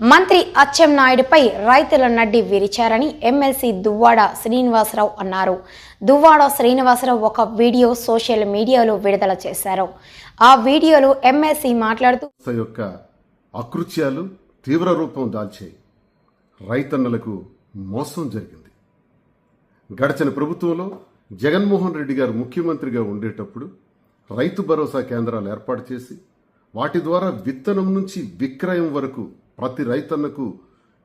మంత్రి అచ్చెన్నాయుడుపై రైతుల నడ్డి విరిచారని ఎమ్మెల్సీ దువ్వాడ శ్రీనివాసరావు అన్నారు. దువ్వాడ శ్రీనివాసరావు ఒక వీడియో సోషల్ మీడియాలో విడుదల చేశారు. ఆ వీడియోలో ఎమ్మెల్సీ మాట్లాడుతూ యొక్క అకృత్యాలు తీవ్ర రూపం దాల్చాయి. రైతన్నలకు మోసం జరిగింది. గడచిన ప్రభుత్వంలో జగన్మోహన్ రెడ్డి గారు ముఖ్యమంత్రిగా ఉండేటప్పుడు రైతు భరోసా కేంద్రాలు ఏర్పాటు చేసి వాటి ద్వారా విత్తనం నుంచి విక్రయం వరకు ప్రతి రైతన్నకు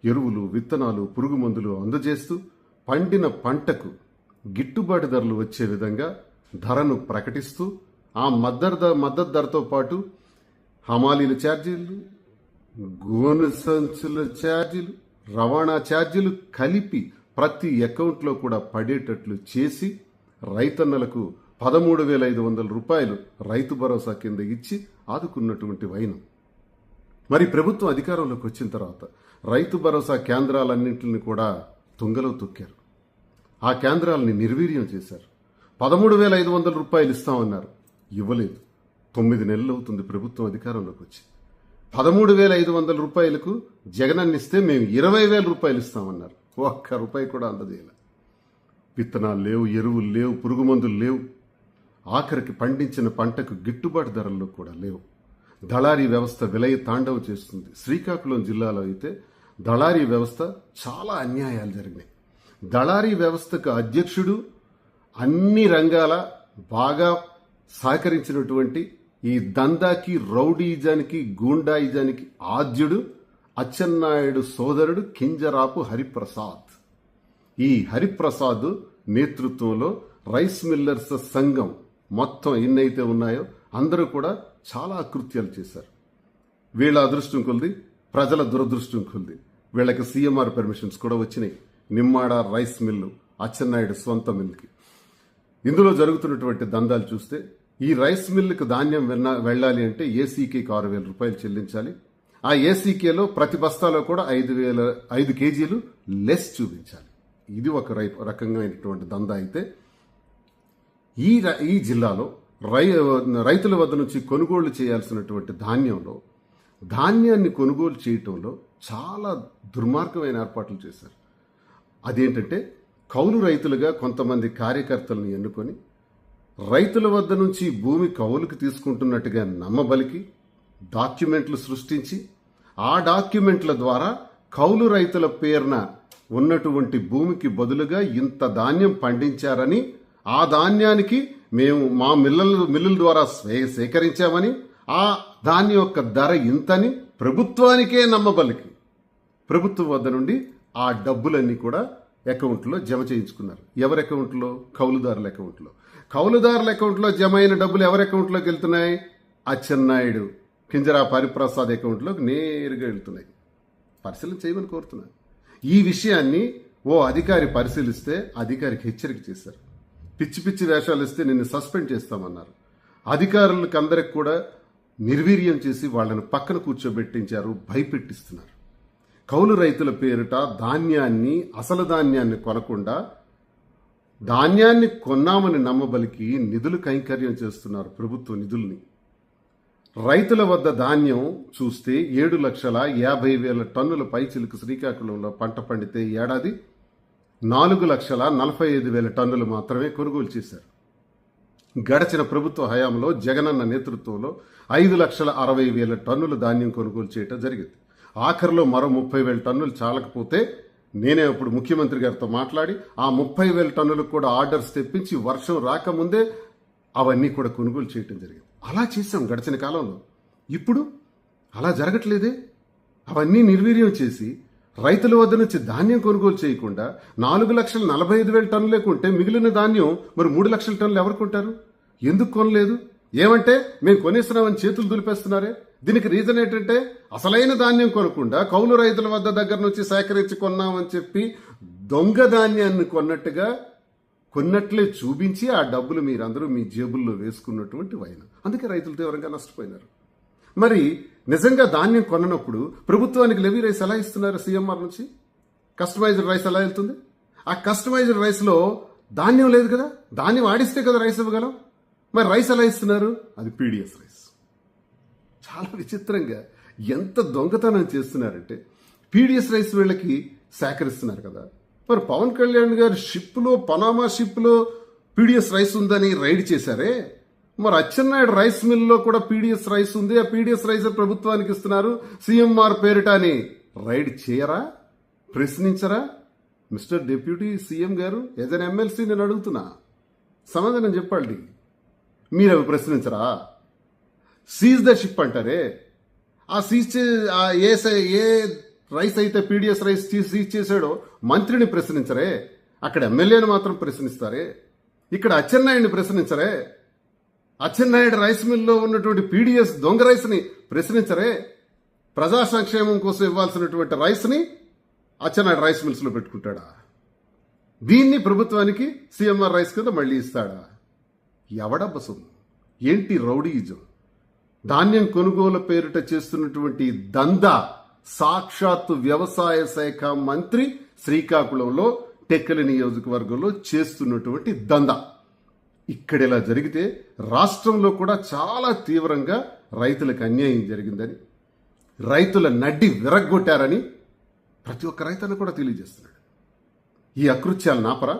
ఎరువులు విత్తనాలు పురుగు మందులు అందజేస్తూ పండిన పంటకు గిట్టుబాటు ధరలు వచ్చే విధంగా ధరను ప్రకటిస్తూ ఆ మద్దతు ధర మద్దతు ధరతో పాటు హమాలీల ఛార్జీలు గోను సంచుల ఛార్జీలు రవాణా ఛార్జీలు కలిపి ప్రతి అకౌంట్లో కూడా పడేటట్లు చేసి రైతన్నలకు పదమూడు వేల ఐదు వందల రూపాయలు రైతు భరోసా కింద ఇచ్చి ఆదుకున్నటువంటి వైనం. మరి ప్రభుత్వం అధికారంలోకి వచ్చిన తర్వాత రైతు భరోసా కేంద్రాలన్నింటిని కూడా తుంగలో తొక్కారు. ఆ కేంద్రాలని నిర్వీర్యం చేశారు. పదమూడు వేల ఐదు వందల రూపాయలు ఇస్తామన్నారు. ఇవ్వలేదు. తొమ్మిది నెలలు అవుతుంది ప్రభుత్వం అధికారంలోకి వచ్చి పదమూడు వేల ఐదు వందల రూపాయలకు జగనన్నిస్తే మేము ఇరవై వేల రూపాయలు ఇస్తామన్నారు. ఒక్క రూపాయి కూడా అందజేయలే. విత్తనాలు లేవు ఎరువులు లేవు పురుగు మందులు లేవు. ఆఖరికి పండించిన పంటకు గిట్టుబాటు ధరల్లో కూడా లేవు. దళారీ వ్యవస్థ విలయ తాండవ చేస్తుంది. శ్రీకాకుళం జిల్లాలో అయితే దళారీ వ్యవస్థ చాలా అన్యాయాలు జరిగినాయి. దళారీ వ్యవస్థకు అధ్యక్షుడు అన్ని రంగాల బాగా సహకరించినటువంటి ఈ దందాకి రౌడీజానికి గూండాయిజానికి ఆద్యుడు అచ్చెన్నాయుడు సోదరుడు కింజరాపు హరిప్రసాద్. ఈ హరిప్రసాద్ నేతృత్వంలో రైస్ మిల్లర్స్ సంఘం మొత్తం ఎన్నైతే ఉన్నాయో అందరూ కూడా చాలా అకృత్యాలు చేశారు. వీళ్ళ అదృష్టం కొలిది ప్రజల దురదృష్టం కొలిది వీళ్ళకి సీఎంఆర్ పర్మిషన్స్ కూడా వచ్చినాయి. నిమ్మాడ రైస్ మిల్లు అచ్చెన్నాయుడు సొంత మిల్లుకి. ఇందులో జరుగుతున్నటువంటి దందాలు చూస్తే ఈ రైస్ మిల్లుకు ధాన్యం వెన్న- వెళ్ళాలి అంటే ఏసీకేకి ఆరు వేల రూపాయలు చెల్లించాలి. ఆ ఏసీకేలో ప్రతి బస్తాలో కూడా ఐదు వేల ఐదు కేజీలు లెస్ చూపించాలి. ఇది ఒక రకంగా అయినటువంటి దందా అయితే ఈ ర- ఈ జిల్లాలో రై రైతుల వద్ద నుంచి కొనుగోలు చేయాల్సినటువంటి ధాన్యంలో ధాన్యాన్ని కొనుగోలు చేయటంలో చాలా దుర్మార్గమైన ఏర్పాట్లు చేశారు. అదేంటంటే కౌలు రైతులుగా కొంతమంది కార్యకర్తలను ఎన్నుకొని రైతుల వద్ద నుంచి భూమి కౌలుకు తీసుకుంటున్నట్టుగా నమ్మబలికి డాక్యుమెంట్లు సృష్టించి ఆ డాక్యుమెంట్ల ద్వారా కౌలు రైతుల పేరున ఉన్నటువంటి భూమికి బదులుగా ఇంత ధాన్యం పండించారని ఆ ధాన్యానికి మేము మా మిల్లల మిల్లుల ద్వారా సేకరించామని ఆ దాని యొక్క ధర ఇంతని ప్రభుత్వానికే నమ్మబలికి. ప్రభుత్వం వద్ద నుండి ఆ డబ్బులన్నీ కూడా అకౌంట్లో జమ చేయించుకున్నారు. ఎవరి అకౌంట్లో? కౌలుదారుల అకౌంట్లో. కౌలుదారుల అకౌంట్లో జమ అయిన డబ్బులు ఎవరి అకౌంట్లోకి వెళ్తున్నాయి? అచ్చెన్నాయుడు కింజరా పరిప్రసాద్ అకౌంట్లోకి నేరుగా వెళ్తున్నాయి. పరిశీలన చేయమని కోరుతున్నాను. ఈ విషయాన్ని ఓ అధికారి పరిశీలిస్తే అధికారికి హెచ్చరిక చేశారు. పిచ్చి పిచ్చి వేషాలు ఇస్తే నిన్ను సస్పెండ్ చేస్తామన్నారు. అధికారులకు అందరికి కూడా నిర్వీర్యం చేసి వాళ్ళని పక్కన కూర్చోబెట్టించారు భయపెట్టిస్తున్నారు. కౌలు రైతుల పేరిట ధాన్యాన్ని అసలు ధాన్యాన్ని కొనకుండా ధాన్యాన్ని కొన్నామని నమ్మబలికి నిధులు కైంకర్యం చేస్తున్నారు ప్రభుత్వ నిధుల్ని. రైతుల వద్ద ధాన్యం చూస్తే ఏడు లక్షల యాభై వేల టన్నుల పైచిలుకు శ్రీకాకుళంలో పంట పండితే ఏడాది నాలుగు లక్షల నలభై ఐదు వేల టన్నులు మాత్రమే కొనుగోలు చేశారు. గడచిన ప్రభుత్వ హయాంలో జగనన్న నేతృత్వంలో ఐదు లక్షల అరవై వేల టన్నుల ధాన్యం కొనుగోలు చేయటం జరిగింది. ఆఖరిలో మరో ముప్పై వేల టన్నులు చాలకపోతే నేనే అప్పుడు ముఖ్యమంత్రి గారితో మాట్లాడి ఆ ముప్పై వేల టన్నులకు కూడా ఆర్డర్స్ తెప్పించి వర్షం రాకముందే అవన్నీ కూడా కొనుగోలు చేయటం జరిగింది. అలా చేశాం గడిచిన కాలంలో. ఇప్పుడు అలా జరగట్లేదే. అవన్నీ నిర్వీర్యం చేసి రైతుల వద్ద నుంచి ధాన్యం కొనుగోలు చేయకుండా నాలుగు లక్షల నలభై ఐదు వేల టన్నులే కొంటే మిగిలిన ధాన్యం మరి మూడు లక్షల టన్నులు ఎవరు కొంటారు? ఎందుకు కొనలేదు? ఏమంటే మేము కొనేస్తున్నామని చేతులు దులిపేస్తున్నారే? దీనికి రీజన్ ఏంటంటే అసలైన ధాన్యం కొనకుండా కౌలు రైతుల వద్ద దగ్గర నుంచి సేకరించి కొన్నామని చెప్పి దొంగ ధాన్యాన్ని కొన్నట్టుగా కొన్నట్లే చూపించి ఆ డబ్బులు మీరందరూ మీ జేబుల్లో వేసుకున్నటువంటి వైన. అందుకే రైతులు తీవ్రంగా నష్టపోయినారు. మరి నిజంగా ధాన్యం కొన్నప్పుడు ప్రభుత్వానికి లెవీ రైస్ ఎలా ఇస్తున్నారు సీఎంఆర్ నుంచి? కస్టమైజ్డ్ రైస్ ఎలా వెళ్తుంది? ఆ కస్టమైజ్డ్ రైస్లో ధాన్యం లేదు కదా? ధాన్యం ఆడిస్తే కదా రైస్ ఇవ్వగలం? మరి రైస్ ఎలా ఇస్తున్నారు? అది పీడిఎస్ రైస్ చాలా విచిత్రంగా ఎంత దొంగతనం చేస్తున్నారంటే పీడిఎస్ రైస్ వీళ్ళకి సేకరిస్తున్నారు కదా. మరి పవన్ కళ్యాణ్ గారు షిప్లో పనామా షిప్లో పీడిఎస్ రైస్ ఉందని రైడ్ చేశారే? మరి అచ్చెన్నాయుడు రైస్ మిల్లో కూడా పీడిఎస్ రైస్ ఉంది. ఆ పీడిఎస్ రైస్ ప్రభుత్వానికి ఇస్తున్నారు. సీఎంఆర్ పేరిట అని రైడ్ చేయరా? ప్రశ్నించరా? మిస్టర్ డిప్యూటీ సీఎం గారు ఏదైనా ఎమ్మెల్సీ నేను అడుగుతున్నా. సమాధానం చెప్పండి మీరు అవి ప్రశ్నించరా? సీజ్ ద షిప్ అంటారే? ఆ సీజ్ చే ఏ సై- ఏ రైస్ అయితే పీడిఎస్ రైస్ సీజ్ చేశాడో మంత్రిని ప్రశ్నించరే? అక్కడ ఎమ్మెల్యేని మాత్రం ప్రశ్నిస్తారే? ఇక్కడ అచ్చెన్నాయుడిని ప్రశ్నించరే? అచ్చెన్నాయుడు రైస్ మిల్లో ఉన్నటువంటి పీడిఎస్ దొంగ రైస్ని ప్రశ్నించరే ప్రజా సంక్షేమం కోసం ఇవ్వాల్సినటువంటి రైస్ని అచ్చెన్నాయుడు రైస్ మిల్స్లో పెట్టుకుంటాడా? దీన్ని ప్రభుత్వానికి సీఎంఆర్ రైస్ కింద మళ్ళీ ఇస్తాడా? ఎవడబ్బ సొమ్ము? ఏంటి రౌడీయిజం? ధాన్యం కొనుగోలు పేరిట చేస్తున్నటువంటి దందా సాక్షాత్తు వ్యవసాయ శాఖ మంత్రి శ్రీకాకుళంలో టెక్కలి నియోజకవర్గంలో చేస్తున్నటువంటి దందా. ఇక్కడ ఇలా జరిగితే రాష్ట్రంలో కూడా చాలా తీవ్రంగా రైతులకు అన్యాయం జరిగిందని రైతుల నడ్డి విరగ్గొట్టారని ప్రతి ఒక్క రైతును కూడా తెలియజేస్తున్నాడు. ఈ అకృత్యాలు నాపరా?